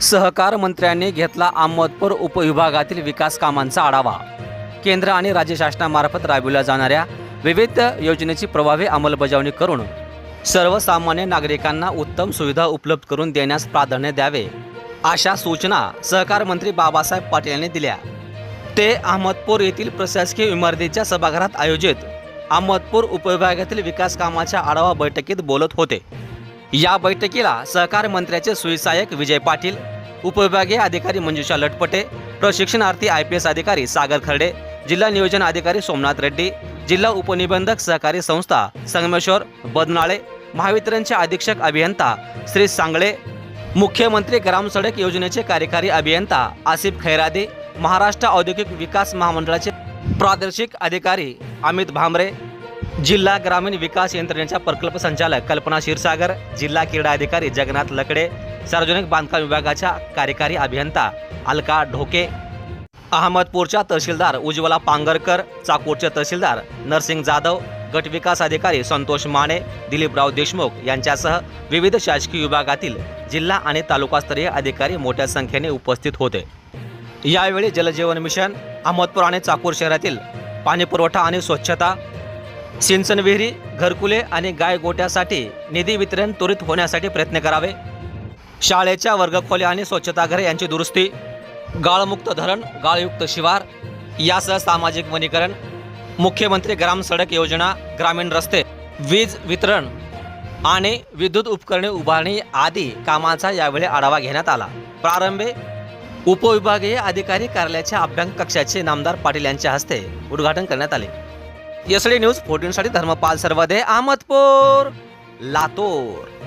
सहकार मंत्र्यांनी घेतला अहमदपूर उपविभागातील विकास कामांचा आढावा. केंद्र आणि राज्य शासनामार्फत राबविल्या जाणाऱ्या विविध योजनेची प्रभावी अंमलबजावणी करून सर्वसामान्य नागरिकांना उत्तम सुविधा उपलब्ध करून देण्यास प्राधान्य द्यावे अशा सूचना सहकार मंत्री बाबासाहेब पाटील यांनी दिल्या. ते अहमदपूर येथील प्रशासकीय इमारतीच्या सभागृहात आयोजित अहमदपूर उपविभागातील विकास कामाच्या आढावा बैठकीत बोलत होते. या बैठकीला सहकार मंत्र्याचे सुविसहाय्यक विजय पाटील उपविभागीय अधिकारी मंजुषा लटपटे प्रशिक्षणार्थी आय पी एस अधिकारी सागर खर्डे जिल्हा नियोजन अधिकारी सोमनाथ रेड्डी जिल्हा उपनिबंधक सहकारी संस्था संगमेश्वर बदनाळे महावितरणचे अधीक्षक अभियंता श्री सांगळे मुख्यमंत्री ग्राम सडक योजनेचे कार्यकारी अभियंता आसिफ खैरादे महाराष्ट्र औद्योगिक विकास महामंडळाचे प्रादेशिक अधिकारी अमित भामरे जिल्हा ग्रामीण विकास यंत्रणेच्या प्रकल्प संचालक कल्पना क्षीरसागर जिल्हा क्रीडा अधिकारी जगन्नाथ लकडे सार्वजनिक बांधकाम विभागाच्या कार्यकारी अभियंता अलका ढोके अहमदपूरच्या तहसीलदार उज्ज्वला पांगरकर चाकूरचे तहसीलदार नरसिंग जाधव गट विकास अधिकारी संतोष माने दिलीपराव देशमुख यांच्यासह विविध शासकीय विभागातील जिल्हा आणि तालुकास्तरीय अधिकारी मोठ्या संख्येने उपस्थित होते. यावेळी जलजीवन मिशन अहमदपूर आणि चाकूर शहरातील पाणीपुरवठा आणि स्वच्छता सिंचन विहिरी घरकुले आणि गाय गोट्यासाठी निधी वितरण त्वरित होण्यासाठी प्रयत्न करावे. शाळेच्या वर्गखोल्या आणि स्वच्छताघरे यांची दुरुस्ती गाळमुक्त धरण गाळयुक्त शिवार यासह सामाजिक वनीकरण मुख्यमंत्री ग्राम सडक योजना ग्रामीण रस्ते वीज वितरण आणि विद्युत उपकरणे उभारणी आदी कामांचा यावेळी आढावा घेण्यात आला. प्रारंभे उपविभागीय अधिकारी कार्यालयाच्या अभ्यास कक्षाचे नामदार पाटील यांच्या हस्ते उद्घाटन करण्यात आले. यसडे न्यूज फोर्टीनसाठी धर्मपाल सर्वदे अहमदपूर लातूर.